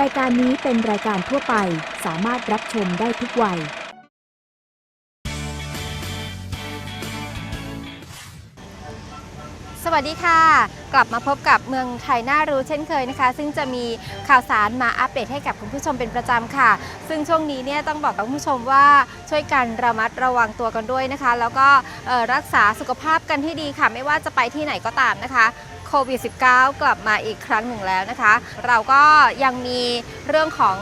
รายการนี้เป็นรายการทั่วไปสามารถรับชมได้ทุกวัย สวัสดีค่ะ กลับมาพบกับเมืองไทยน่ารู้เช่นเคยนะคะ ซึ่งจะมีข่าวสารมาอัปเดตให้กับคุณผู้ชมเป็นประจำค่ะ ซึ่งช่วงนี้เนี่ยต้องบอกกับคุณผู้ชมว่าช่วยกันระมัดระวังตัวกันด้วยนะคะ แล้วก็เอ่อรักษาสุขภาพกันที่ดีค่ะ ไม่ว่าจะไปที่ไหนก็ตามนะคะ ควิด -19 กลับมาอีกครั้งหนึ่งแล้วนะคะ เราก็ยังมีเรื่องของ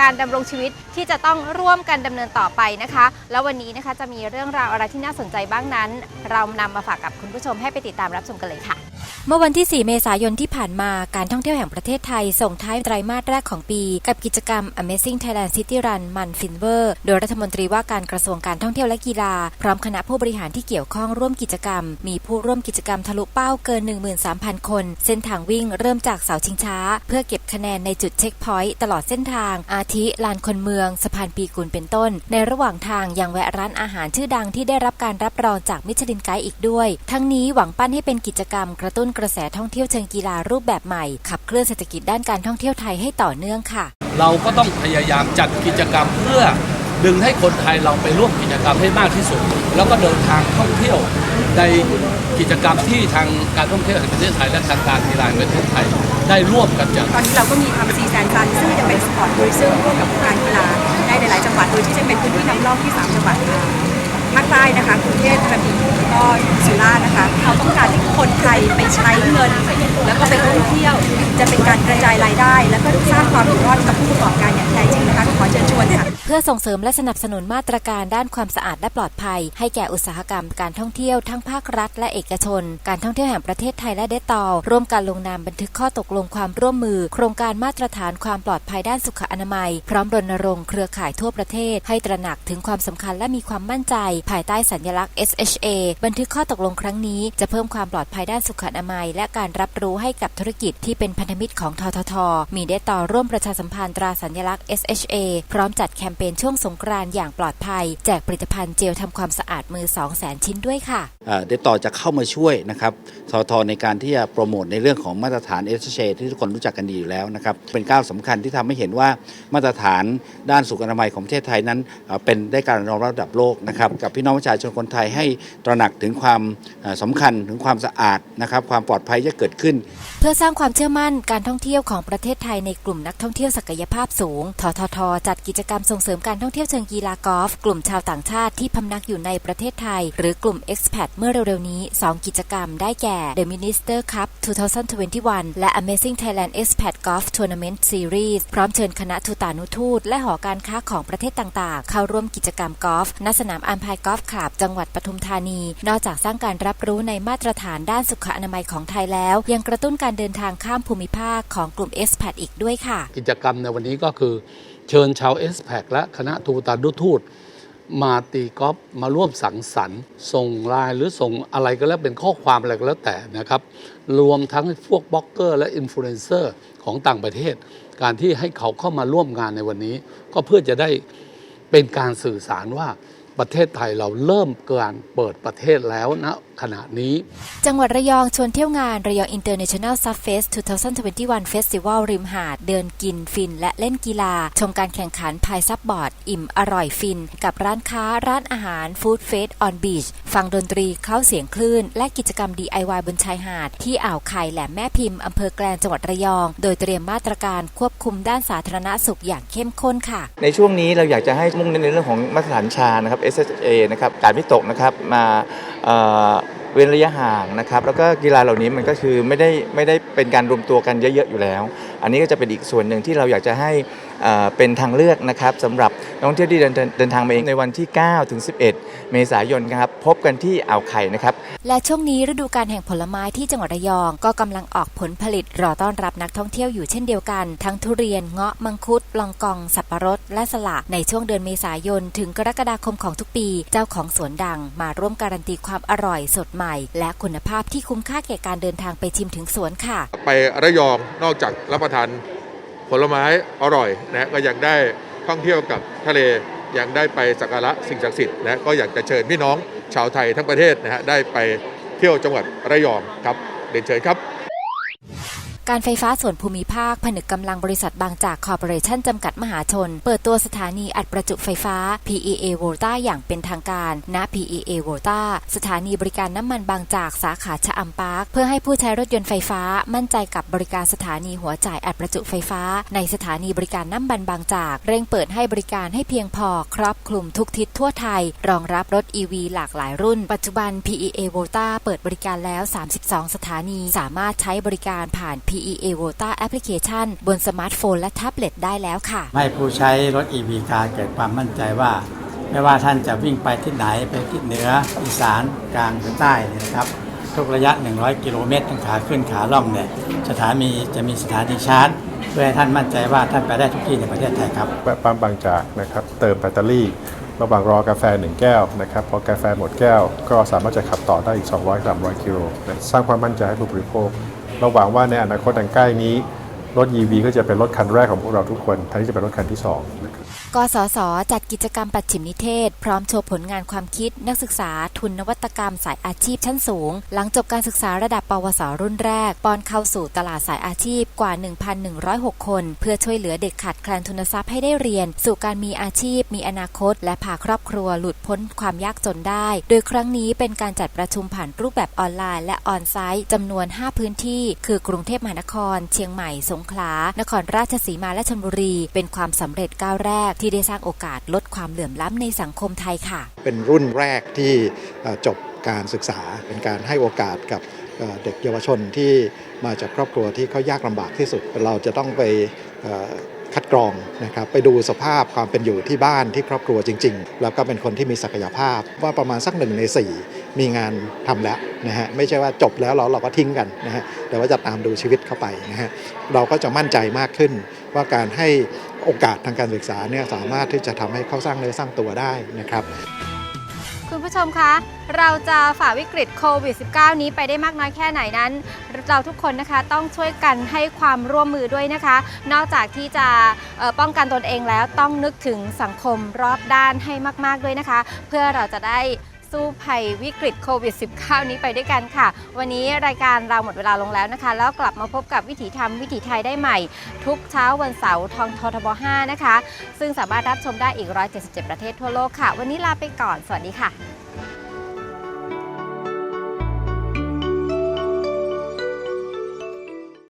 การดำรงชีวิตที่จะต้องร่วมกันดำเนินต่อไปนะคะ แล้ววันนี้นะคะจะมีเรื่องราวอะไรที่น่าสนใจบ้างนั้น เรานำมาฝากกับคุณผู้ชมให้ไปติดตามรับชมกันเลยค่ะ เมื่อวันที่ 4 เมษายนที่ผ่านมาการท่องเที่ยวแห่งประเทศไทย ส่งท้ายไตรมาสแรกของปี กับกิจกรรม Amazing Thailand City Run มันฟินเวอร์โดยรัฐมนตรีว่าการกระทรวงการท่องเที่ยวและกีฬา พร้อมคณะผู้บริหารที่เกี่ยวข้องร่วมกิจกรรม มีผู้ร่วมกิจกรรมทะลุเป้าเกิน 13,000 คน เส้นทางวิ่งเริ่มจากเสาชิงช้า เพื่อเก็บคะแนนในจุดเช็คพอยต์ตลอดเส้นทาง อาทิลานคนเมืองสะพานปีกุลเป็นต้น ในระหว่างทางยังแวะร้านอาหารชื่อดังที่ได้รับการรับรองจากมิชลินไกด์อีกด้วย ทั้งนี้หวังปั้นให้เป็นกิจกรรมกระตุ้นกระแสท่องเที่ยวเชิงกีฬารูปแบบใหม่ ขับเคลื่อนเศรษฐกิจด้านการท่องเที่ยวไทยให้ต่อเนื่องค่ะ เราก็ต้องพยายามจัดกิจกรรมเพื่อดึงให้คนไทยเราไปร่วมกิจกรรมให้มากที่สุด แล้วก็เดินทางท่องเที่ยวในกิจกรรมที่ทางการท่องเที่ยวแห่งประเทศไทยและทางการกีฬาแห่งประเทศไทยได้ร่วมกันจัดตอนนี้เราก็มีทำซีแซนซันซึ่งจะเป็นสปอร์ตทัวริซึมร่วมกับการกีฬาในหลายๆจังหวัดโดยที่จะเป็นพื้นที่นำร่องที่ 3 จังหวัด ภาคใต้นะคะกรุงเทพกระบี่ก็สุราษฎร์นะคะเราต้องการให้คนไทยไปใช้เงิน แล้วก็ไปท่องเที่ยวจะเป็นการกระจายรายได้ แล้วก็สร้างความอยู่รอดกับผู้ประกอบการอย่างแท้จริงนะคะขอเชิญชวนค่ะเพื่อส่งเสริมและสนับสนุนมาตรการด้านความสะอาดและปลอดภัย ให้แก่อุตสาหกรรมการท่องเที่ยวทั้งภาครัฐ และเอกชน การท่องเที่ยวแห่งประเทศไทยและเดตอลร่วมกันลงนามบันทึกข้อตกลงความร่วมมือ โครงการมาตรฐานความปลอดภัยด้านสุขอนามัย พร้อมรณรงค์เครือข่ายทั่วประเทศ ให้ตระหนักถึงความสำคัญและมีความมั่นใจภายใต้สัญลักษณ์ SHA บันทึกข้อตกลงครั้งนี้จะเพิ่มความปลอดภัยด้านสุขอนามัย และการรับรู้ให้กับธุรกิจที่เป็นพันธมิตรของททท มีเดตอร่วมประชาสัมพันธ์ตราสัญลักษณ์ SHA พร้อมจัดแคมเปญช่วงสงกรานต์อย่างปลอดภัย แจกผลิตภัณฑ์เจลทำความสะอาดมือ 200,000 ชิ้นด้วยค่ะเดตต่อจะเข้ามาช่วยนะครับททในการที่จะโปรโมทในเรื่องของมาตรฐาน s h a ที่ทุกคนรู้จักกันดีอยู่แล้วนะครับเป็นก้าวสำคัญที่ทำให้เห็นว่ามาตรฐานด้านสุขอนามัยของประเทศไทยนั้นเอ่อเป็นได้การรองรับระดับโลกนะครับกับพี่น้องประชาชนคนไทยให้ตระหนักถึงความเอ่อสำคัญถึงความสะอาดนะครับความปลอดภัยจะเกิดขึ้น เพื่อสร้างความเชื่อมั่นการท่องเที่ยวของประเทศไทยในกลุ่มนักท่องเที่ยวศักยภาพสูง ททท จัดกิจกรรมส่งเสริมการท่องเที่ยวเชิงกีฬากอล์ฟกลุ่มชาวต่างชาติที่พำนักอยู่ในประเทศไทย หรือกลุ่ม expat เมื่อเร็วๆนี้ 2 กิจกรรมได้แก่ The Minister Cup 2021 และ Amazing Thailand Expat Golf Tournament Series พร้อมเชิญคณะทูตานุทูต และหอการค้าของประเทศต่างๆ เข้าร่วมกิจกรรมกอล์ฟณสนามอัมพายกอล์ฟคลับจังหวัดปทุมธานี นอกจากสร้างการรับรู้ในมาตรฐานด้านสุขอนามัยของไทยแล้ว ยังกระตุ้นการเดินทางข้ามภูมิภาคของกลุ่ม expat อีกด้วยค่ะ กิจกรรมในวันนี้ก็คือเชิญชาวเอสแพและคณะทูตานุทูตมาตีกอล์ฟมาร่วมสังสรรค์ ส่งไลน์หรือส่งอะไรก็แล้วเป็นข้อความอะไรก็แล้วแต่นะครับ รวมทั้งพวกบล็อกเกอร์และอินฟลูเอนเซอร์ของต่างประเทศ การที่ให้เขาเข้ามาร่วมงานในวันนี้ ก็เพื่อจะได้เป็นการสื่อสารว่า ประเทศไทยเราเริ่มการเปิดประเทศแล้วนะ ขณะนี้ จังหวัดระยองชวนเที่ยวงานระยอง International Sub Fest 2021 Festival ริมหาด เดินกินฟิน และเล่นกีฬา ชมการแข่งขันพายซับบอร์ด อิ่มอร่อยฟิน กับร้านค้าร้านอาหารฟู้ดเฟสออนบีชฟังดนตรีเข้าเสียงคลื่น และกิจกรรม DIY บนชายหาด ที่อ่าวไข่แหลมแม่พิมพ์อำเภอแกลงจังหวัดระยอง โดยเตรียมมาตรการควบคุมด้านสาธารณสุขอย่างเข้มข้นค่ะ ในช่วงนี้เราอยากจะให้มุ่งเน้นในเรื่องของมาตรฐานชานะครับ SHA นะครับการวิตกนะครับมา เว้นระยะห่างนะครับแล้วก็กีฬาเหล่านี้มันก็คือไม่ได้ไม่ได้เป็นการรวมตัวกันเยอะๆอยู่แล้ว อันนี้ก็จะเป็นอีกส่วนหนึ่งที่เราอยากจะให้ เอ่อเป็นทางเลือกนะครับสำหรับนักท่องเที่ยวที่เดินเดินทางมาเองในวันที่ 9 ถึง 11 เมษายนครับพบกันที่อ่าวไข่นะครับ และช่วงนี้ฤดูการแห่งผลไม้ที่จังหวัดระยอง ก็กำลังออกผลผลิตรอต้อนรับนักท่องเที่ยวอยู่เช่นเดียวกัน ทั้งทุเรียนเงาะมังคุด ลองกอง สับปะรด และสละในช่วงเดือนเมษายน ถึงกรกฎาคมของทุกปี เจ้าของสวนดังมาร่วมการันตีความอร่อยสดใหม่ และคุณภาพที่คุ้มค่าแก่การเดินทางไปชิมถึงสวนค่ะ ไประยองนอกจากรับประทาน ผลไม้อร่อยนะก็ยังได้ท่องเที่ยวกับทะเลยังได้ไปสักการะสิ่งศักดิ์สิทธิ์นะก็อยากจะเชิญพี่น้องชาวไทยทั้งประเทศนะฮะได้ไปเที่ยวจังหวัดระยองครับเรียนเชิญครับ การไฟฟ้าส่วนภูมิภาค ผนึกกำลังบริษัทบางจากคอร์ปอเรชั่นจำกัดมหาชน เปิดตัวสถานีอัดประจุไฟฟ้า PEA Volta อย่างเป็นทางการ ณ PEA Volta สถานีบริการน้ำมันบางจากสาขาชะอำปาร์ค เพื่อให้ผู้ใช้รถยนต์ไฟฟ้ามั่นใจกับบริการสถานีหัวจ่ายอัดประจุไฟฟ้า ในสถานีบริการน้ำมันบางจาก เร่งเปิดให้บริการให้เพียงพอ ครอบคลุมทุกทิศทั่วไทย รองรับรถ EV หลากหลายรุ่น ปัจจุบัน PEA Volta เปิดบริการแล้ว 30 32สถานี สามารถใช้บริการผ่าน PEA Volta Application บนสมาร์ทโฟนและแท็บเล็ตได้แล้วค่ะ ให้ผู้ใช้รถ EV คาร์เกิดความมั่นใจว่า ไม่ว่าท่านจะวิ่งไปที่ไหนไปที่เหนืออีสานกลางหรือใต้เนี่ยนะครับทุกระยะ 100 กิโลเมตรทั้งขาขึ้นขาล่องเนี่ยสถานีจะมีสถานีชาร์จเพื่อให้ท่านมั่นใจว่าท่านไปได้ทุกที่ในประเทศไทยครับ แวะปั๊มบางจากนะครับ เติมแบตเตอรี่ ระหว่างรอกาแฟ 1 แก้วนะครับพอกาแฟหมดแก้ว ก็สามารถจะขับต่อได้อีก 200-300กิโลสร้างความมั่นใจให้ผู้บริโภค เราหวังว่าในอนาคตอันใกล้นี้ รถ EV ก็จะเป็นรถคันแรกของพวกเราทุกคนแทนที่จะเป็นรถคันที่สองนะครับกสศจัดกิจกรรมปัดฉิมนิเทศ พร้อมโชว์ผลงานความคิด นักศึกษาทุนนวัตกรรมสายอาชีพชั้นสูง หลังจบการศึกษาระดับปวสรุ่นแรกปอนเข้าสู่ตลาดสายอาชีพกว่า 1,106 คน เพื่อช่วยเหลือเด็กขาดแคลนทุนทรัพย์ให้ได้เรียน สู่การมีอาชีพ มีอนาคต และพาครอบครัวหลุดพ้นความยากจนได้ โดยครั้งนี้เป็นการจัดประชุมผ่านรูปแบบออนไลน์ และออนไซต์จำนวน 5 พื้นที่ คือกรุงเทพมหานคร เชียงใหม่สงขลา นครราชสีมาและชลบุรี เป็นความสำเร็จก้าวแรกที่ได้สร้างโอกาสลดความเหลื่อมล้ำในสังคมไทยค่ะ เป็นรุ่นแรกที่จบการศึกษาเป็นการให้โอกาสกับเด็กเยาวชนที่มาจากครอบครัวที่เขายากลำบากที่สุด เราจะต้องไป คัดกรองนะครับไปดูสภาพความเป็นอยู่ที่บ้านที่ครอบครัวจริง ๆ แล้วก็เป็นคนที่มีศักยภาพว่าประมาณสักหนึ่งในสี่มีงานทำแล้วนะฮะไม่ใช่ว่าจบแล้วเราเราก็ทิ้งกันนะฮะแต่ว่าจะตามดูชีวิตเข้าไปนะฮะเราก็จะมั่นใจมากขึ้น ว่าการให้โอกาสทางการศึกษาเนี่ยสามารถที่จะทำให้เขาสร้างเนื้อสร้างตัวได้นะครับ คุณผู้ชมคะเราจะฝ่าวิกฤตโควิด -19 นี้ไปได้มากน้อยแค่ไหนนั้น เราทุกคนนะคะต้องช่วยกันให้ความร่วมมือด้วยนะคะ นอกจากที่จะป้องกันตนเองแล้วต้องนึกถึงสังคมรอบด้านให้มาก ๆ ด้วยนะคะ เพื่อเราจะได้ สู้ภัยวิกฤตโควิด -19 นี้ไปด้วยกันค่ะ วันนี้รายการเราหมดเวลาลงแล้วนะคะ แล้วกลับมาพบกับวิถีธรรมวิถีไทยได้ใหม่ ทุกเช้าวันเสาร์ทองททบ 5 นะคะ ซึ่งสามารถรับชมได้อีก 177 ประเทศทั่วโลกค่ะ วันนี้ลาไปก่อน สวัสดีค่ะ